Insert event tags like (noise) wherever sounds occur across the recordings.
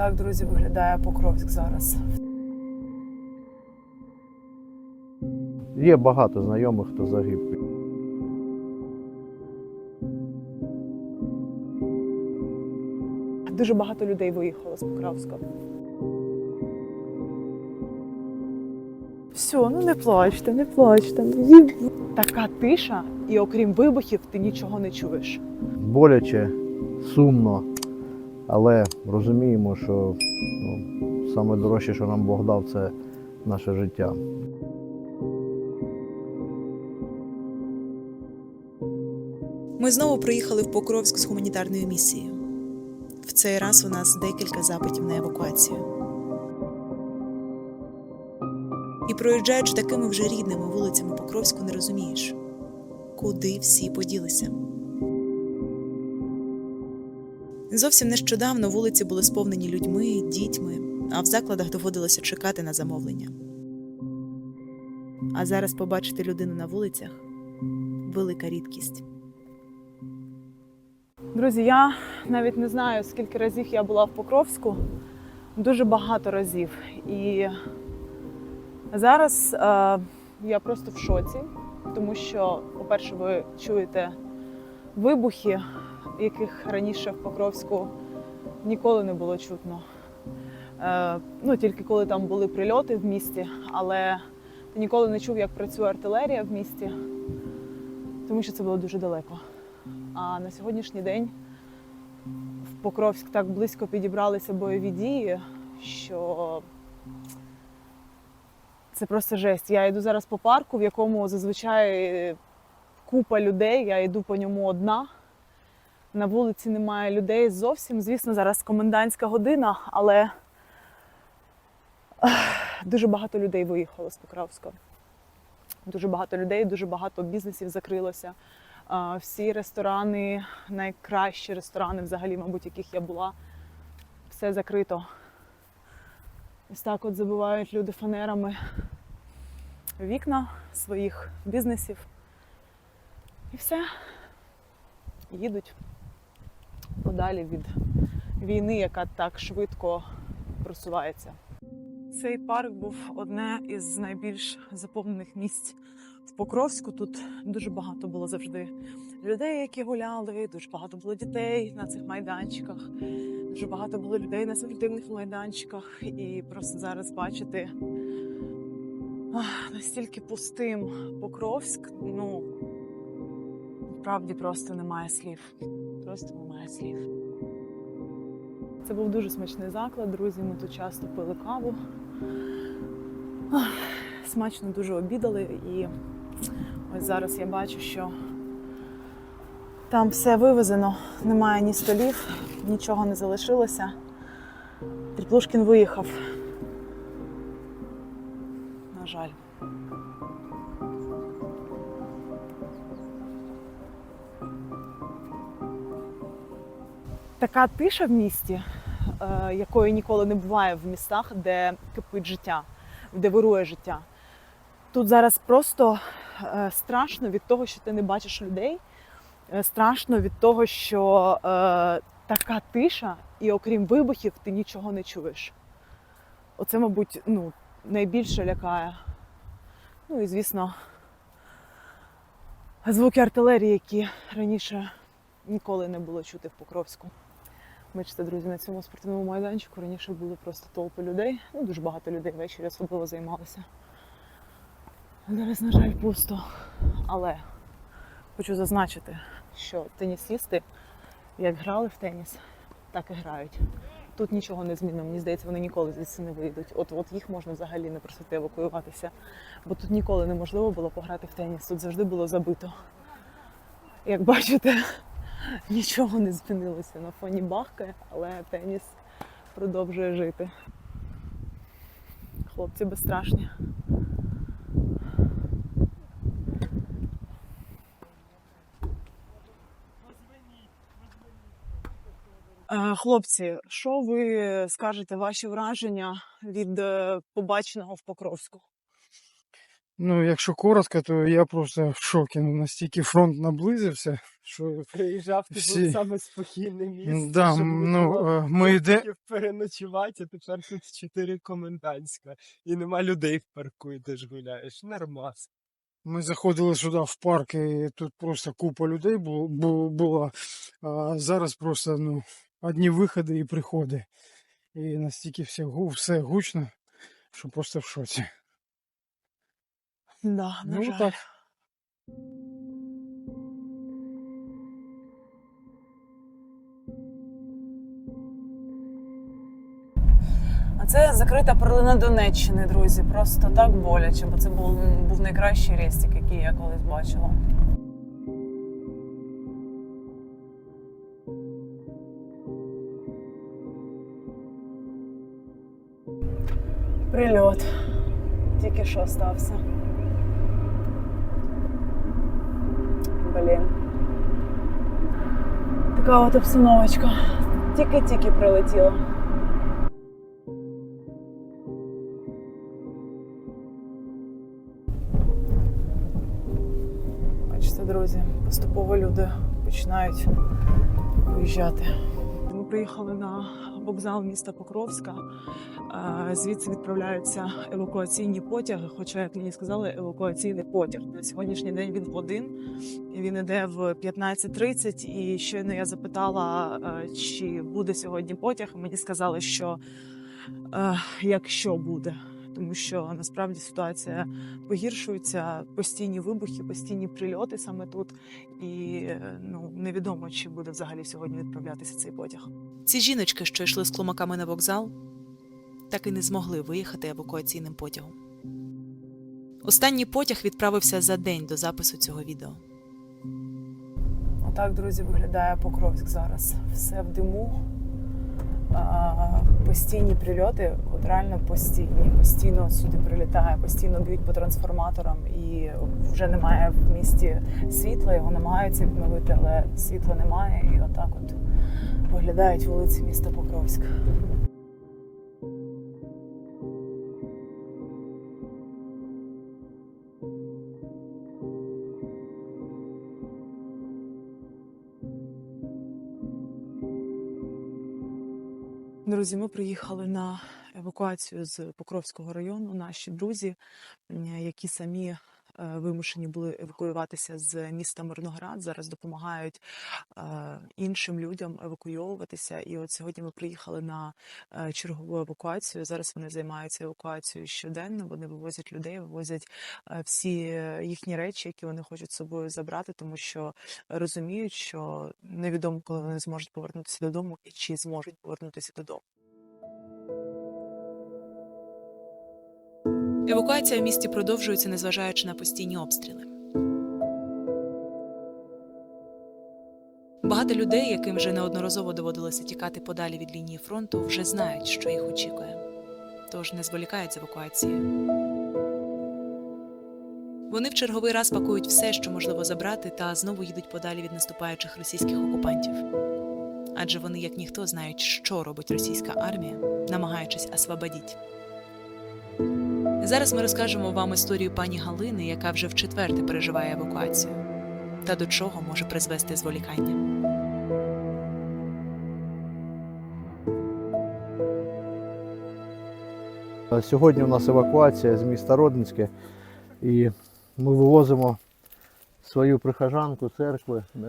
Отак, друзі, виглядає Покровськ зараз. Є багато знайомих, хто загиб. Дуже багато людей виїхало з Покровська. Все, ну не плачте, не плачте. Така тиша, і окрім вибухів, ти нічого не чуєш. Боляче, сумно, але розуміємо, що ну, саме дорожче, що нам Бог дав, це наше життя. Ми знову приїхали в Покровськ з гуманітарною місією. В цей раз у нас декілька запитів на евакуацію. І проїжджаючи такими вже рідними вулицями Покровську, не розумієш, куди всі поділися. Зовсім нещодавно вулиці були сповнені людьми, дітьми, а в закладах доводилося чекати на замовлення. А зараз побачити людину на вулицях велика рідкість. Друзі, я навіть не знаю, скільки разів я була в Покровську. Дуже багато разів. І зараз е, я просто в шоці, тому що, по-перше, ви чуєте вибухи, яких раніше в Покровську ніколи не було чутно. Е, ну, тільки коли там були прильоти в місті, але ти ніколи не чув, як працює артилерія в місті, тому що це було дуже далеко. А на сьогоднішній день в Покровськ так близько підібралися бойові дії, що це просто жесть. Я йду зараз по парку, в якому зазвичай купа людей, я йду по ньому одна. На вулиці немає людей зовсім. Звісно, зараз комендантська година, але дуже багато людей виїхало з Покровська. Дуже багато людей, дуже багато бізнесів закрилося. Всі ресторани, найкращі ресторани, взагалі, мабуть, яких я була, все закрито. Ось так от забивають люди фанерами вікна своїх бізнесів. І все. Їдуть подалі від війни, яка так швидко просувається. Цей парк був одне із найбільш заповнених місць в Покровську. Тут дуже багато було завжди людей, які гуляли, дуже багато було дітей на цих майданчиках, дуже багато було людей на спортивних майданчиках. І просто зараз бачити ах, настільки пустим Покровськ, ну справді просто немає слів. Просто немає слів. Це був дуже смачний заклад, друзі. Ми тут часто пили каву. Смачно дуже обідали і ось зараз я бачу, що там все вивезено, немає ні столів, нічого не залишилося. Тріплушкін виїхав. На жаль. Така тиша в місті, е, якої ніколи не буває в містах, де кипить життя, де вирує життя. Тут зараз просто е, страшно від того, що ти не бачиш людей. Е, Страшно від того, що така тиша, і окрім вибухів, ти нічого не чуєш. Оце, мабуть, ну, найбільше лякає. Ну і, звісно, звуки артилерії, які раніше ніколи не було чути в Покровську. Бачите, друзі, на цьому спортивному майданчику раніше були просто толпи людей. Ну, дуже багато людей ввечері особливо займалися. Зараз, на жаль, пусто. Але хочу зазначити, що тенісісти, як грали в теніс, так і грають. Тут нічого не змінено. Мені здається, вони ніколи звідси не вийдуть. От от їх можна взагалі не просити евакуюватися. Бо тут ніколи неможливо було пограти в теніс. Тут завжди було забито. Як бачите, (laughs) нічого не змінилося на фоні бахкає, але теніс продовжує жити. Хлопці безстрашні. Е, Хлопці, що ви скажете ваші враження від е, побаченого в Покровську? Ну, якщо коротко, то я просто в шокі. Ну, настільки фронт наблизився, що Приїжджав ти Всі. був саме спокійне місце. да, щоб ну, е, (laughs) ми йде. переночувати, а тепер тут 4 комендантська. І нема людей в парку, і ти ж гуляєш. Нормас. Ми заходили сюди в парк, і тут просто купа людей бу- бу- була. А зараз просто ну, одні виходи і приходи. І настільки все, все гучно, що просто в шоці. Да, на Ну, жаль. так. А це закрита перлина Донеччини, друзі. Просто так боляче, бо це був, був найкращий рестик, який я колись бачила. Прильот. Тільки що стався. Блін. Така от обстановочка. Тільки-тільки прилетіла. Бачите, друзі, поступово люди починають виїжджати. Ми приїхали на вокзал міста Покровська. Звідси відправляються евакуаційні потяги. Хоча, як мені сказали, евакуаційний потяг на сьогоднішній день він один. Він іде в 15.30. І щойно я запитала, чи буде сьогодні потяг. Мені сказали, що якщо буде, тому що насправді ситуація погіршується постійні вибухи, постійні прильоти саме тут, і е, ну невідомо, чи буде взагалі сьогодні відправлятися цей потяг. Ці жіночки, що йшли з клумаками на вокзал, так і не змогли виїхати евакуаційним потягом. Останній потяг відправився за день до запису цього відео. Отак, друзі, виглядає Покровськ зараз. Все в диму. Постійні прильоти, от реально постійні. Постійно сюди прилітає, постійно б'ють по трансформаторам, і вже немає в місті світла, його намагаються відновити, але світла немає. І отак от виглядають вулиці міста Покровськ. Друзі, ми приїхали на евакуацію з Покровського району. Наші друзі, які самі вимушені були евакуюватися з міста Мирноград, зараз допомагають е, іншим людям евакуйовуватися. І от сьогодні ми приїхали на е, чергову евакуацію. Зараз вони займаються евакуацією щоденно. Вони вивозять людей, вивозять е, всі е, їхні речі, які вони хочуть з собою забрати, тому що розуміють, що невідомо, коли вони зможуть повернутися додому і чи зможуть повернутися додому. Евакуація в місті продовжується, незважаючи на постійні обстріли. Багато людей, яким вже неодноразово доводилося тікати подалі від лінії фронту, вже знають, що їх очікує, тож не зволікають з евакуацією. Вони в черговий раз пакують все, що можливо забрати, та знову їдуть подалі від наступаючих російських окупантів. Адже вони, як ніхто, знають, що робить російська армія, намагаючись освободіть. Зараз ми розкажемо вам історію пані Галини, яка вже вчетверте переживає евакуацію, та до чого може призвести зволікання. Сьогодні у нас евакуація з міста Родницьке і ми вивозимо свою прихожанку церкви е,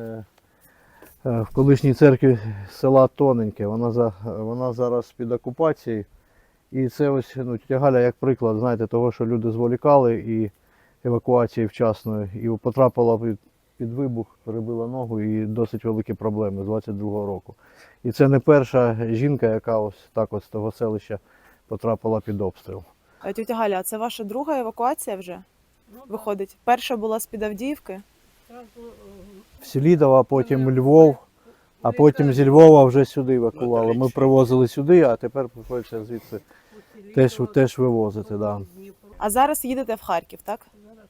е, в колишній церкві села Тоненьке. Вона, вона зараз під окупацією. І це ось ну, тетя Галя як приклад, знаєте, того, що люди зволікали і евакуації вчасної, і потрапила під, під вибух, перебила ногу і досить великі проблеми з 22-го року. І це не перша жінка, яка ось так ось з того селища потрапила під обстріл. А тетя Галя, а це ваша друга евакуація вже виходить? Перша була з під Авдіївки. В Селідова, потім Львов, а потім зі Львова вже сюди евакували. Ми привозили сюди, а тепер приходиться звідси теж, теж вивозити. Да. А зараз їдете в Харків, так? Зараз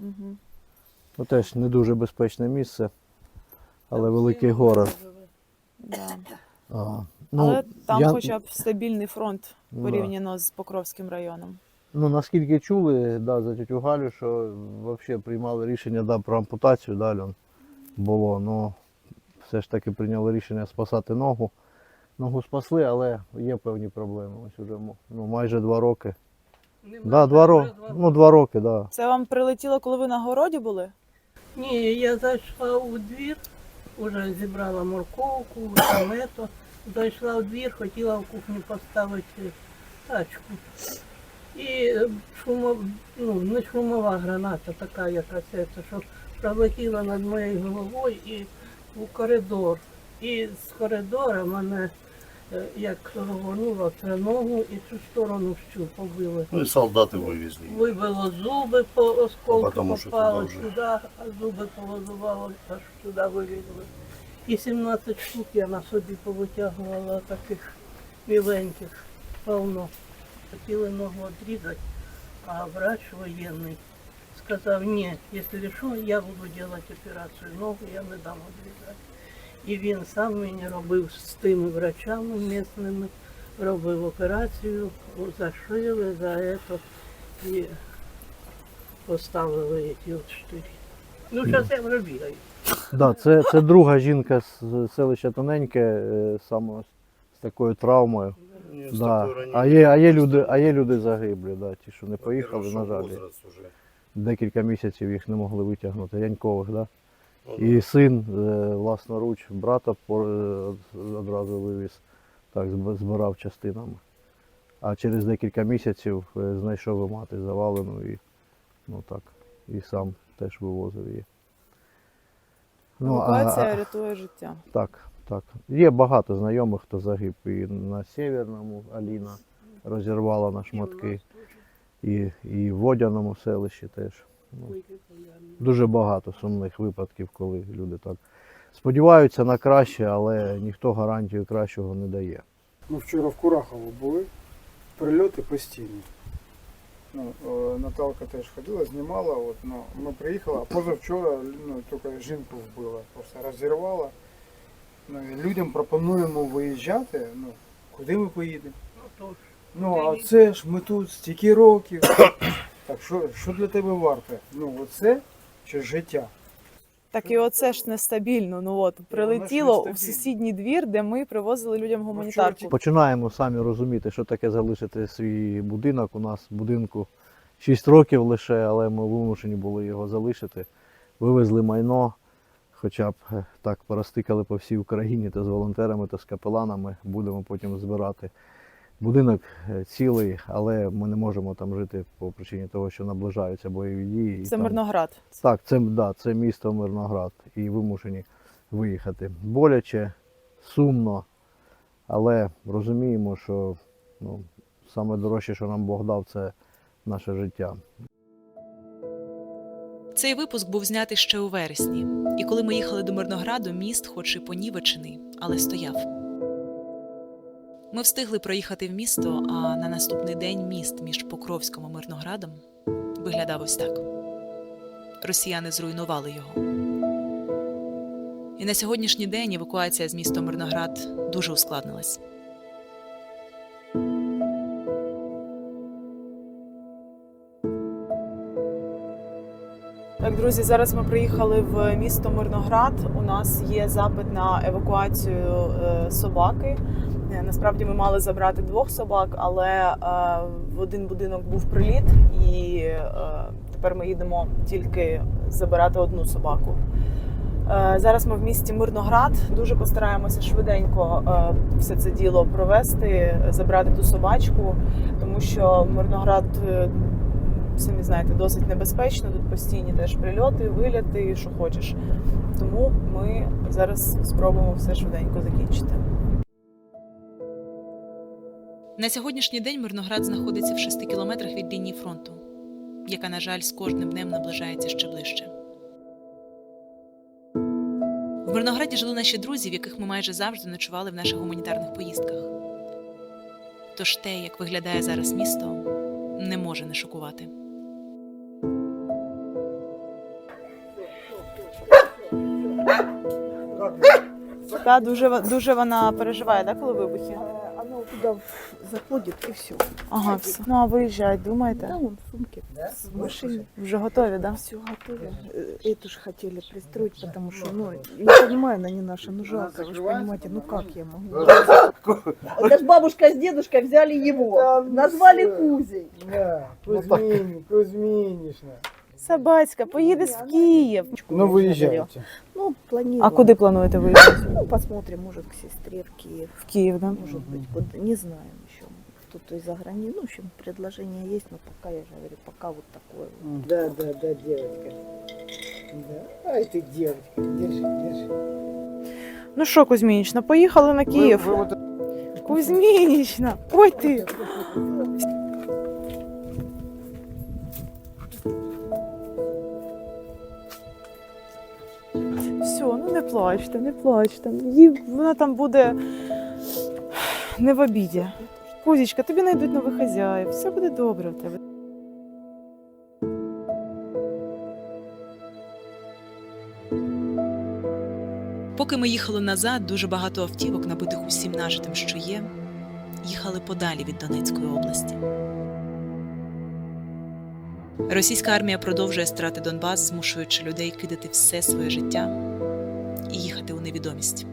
Угу. Ну, теж не дуже безпечне місце, але великий город. Да. А, ну, Але там я- хоча б стабільний фронт Да. порівняно з Покровським районом. Ну, наскільки чули, да, за тетю Галю, що взагалі приймали рішення да, про ампутацію, да, Льон, було. Ну, все ж таки прийняли рішення спасати ногу. Ногу спасли, але є певні проблеми. Ось уже ну, майже два роки. Да, два роки. Ну, два роки, да. Це вам прилетіло, коли ви на городі були? Ні, я зайшла у двір, вже зібрала морковку, томето. Зайшла у двір, хотіла в кухню поставити тачку. І е, шумо, ну, не шумова граната, така якась, це, що пролетіла над моєю головою і у коридор. І з коридора мене як рвонуло це ногу і цю сторону всю побило. Ну и солдаты вывезли. Вибило зуби по осколку Потому що попало туди вже. сюди, а зуби повизувало, аж сюди вилізли. І 17 штук я на собі повитягувала таких міленьких, повно. Хотіли ногу відрізати, а врач воєнний сказав, ні, якщо що, я буду робити операцію ногу, я не дам відрізати. І він сам мені робив з тими врачами місними, робив операцію, зашили за це і поставили ці от штирі. Ну, зараз я вже бігаю. Да, це, це друга жінка з селища Тоненьке, е, саме з такою травмою. С Да. А, є, а, є люди, а є люди загиблі, да, ті, що не поїхали, на жаль. возраст уже. Декілька місяців їх не могли витягнути, Янькових, да? І син е, власноруч брата е, одразу вивіз, так, збирав частинами. А через декілька місяців е, знайшов і мати завалену і, ну так, і сам теж вивозив її. Ну, а- рятує життя. так, так. Є багато знайомих, хто загиб і на Сєвєрному Аліна розірвала на шматки, і, і в Водяному селищі теж. Ну, дуже багато сумних випадків, коли люди так сподіваються на краще, але ніхто гарантію кращого не дає. Ми вчора в Курахово були, прильоти постійні. Ну, е, Наталка теж ходила, знімала, от, ну, ми приїхали, а позавчора ну, тільки жінку вбила, просто розірвала. Ну, людям пропонуємо виїжджати, ну, куди ми поїдемо? Ну, а це ж ми тут стільки років. Так що, що для тебе варте? Ну, оце чи життя? Так і оце ж нестабільно. Ну от прилетіло в сусідній двір, де ми привозили людям гуманітарку. Починаємо самі розуміти, що таке залишити свій будинок. У нас будинку 6 років лише, але ми вимушені були його залишити. Вивезли майно, хоча б е, так порозтикали по всій Україні, то з волонтерами, то з капеланами. Будемо потім збирати. Будинок е, цілий, але ми не можемо там жити по причині того, що наближаються бойові дії. Це там- Мирноград. так, це, да, це місто Мирноград і вимушені виїхати. Боляче, сумно, але розуміємо, що ну, саме дорожче, що нам Бог дав, це наше життя. Цей випуск був знятий ще у вересні, і коли ми їхали до Мирнограду, міст, хоч і понівечений, але стояв. Ми встигли проїхати в місто, а на наступний день міст між Покровськом і Мирноградом виглядав ось так. Росіяни зруйнували його. І на сьогоднішній день евакуація з міста Мирноград дуже ускладнилась. Так, друзі, зараз ми приїхали в місто Мирноград. У нас є запит на евакуацію е, собаки. Е, Насправді ми мали забрати двох собак, але е, в один будинок був приліт, і е, тепер ми їдемо тільки забирати одну собаку. Зараз ми в місті Мирноград. Дуже постараємося швиденько все це діло провести, забрати ту собачку, тому що Мирноград, самі знаєте, досить небезпечно. Тут постійні теж прильоти, виляти, що хочеш. Тому ми зараз спробуємо все швиденько закінчити. На сьогоднішній день Мирноград знаходиться в 6 кілометрах від лінії фронту, яка, на жаль, з кожним днем наближається ще ближче. В Мирнограді жили наші друзі, в яких ми майже завжди ночували в наших гуманітарних поїздках. Тож те, як виглядає зараз місто, не може не шокувати. Така дуже дуже вона переживає, да, коли вибухи Оно туда в- заходит и все. Ага, все. Ну а виїжджають, Да, думаєте? он в сумке, в машине. Вже готові, да? Все готово. Э, Эту же хотели пристроить, потому что, ну, не понимаю, она не наша, ну жалко, вы же понимаете, ну как я могу? (laughs) Это ж бабушка с дедушкой взяли его, назвали Кузей. Да, Кузьмини, Кузьминишна. Собацька, поїдеш в Київ. Ну, выезжайте. Ну, планируем. А куди плануєте виїхати? Ну, посмотрим, может, к сестре в Киев. В Київ, да? Может быть, куда, не знаем еще. Кто-то из-за границы. Ну, в общем, предложение есть, но пока, я же говорю, пока вот такое. вот. Да, да, да, девочка. Да. Ай ты, девочка, держи, держи. Ну що, Кузьмінічна, поїхали на Київ. Вы- вы вот Кузьмінічна, ой ти. (laughs) плачте, не плачте. Їй вона там буде не в обіді. Кузічка, тобі знайдуть нових хазяїв, все буде добре у тебе. Поки ми їхали назад, дуже багато автівок, набитих усім нажитим, що є, їхали подалі від Донецької області. Російська армія продовжує страти Донбас, змушуючи людей кидати все своє життя невідомість.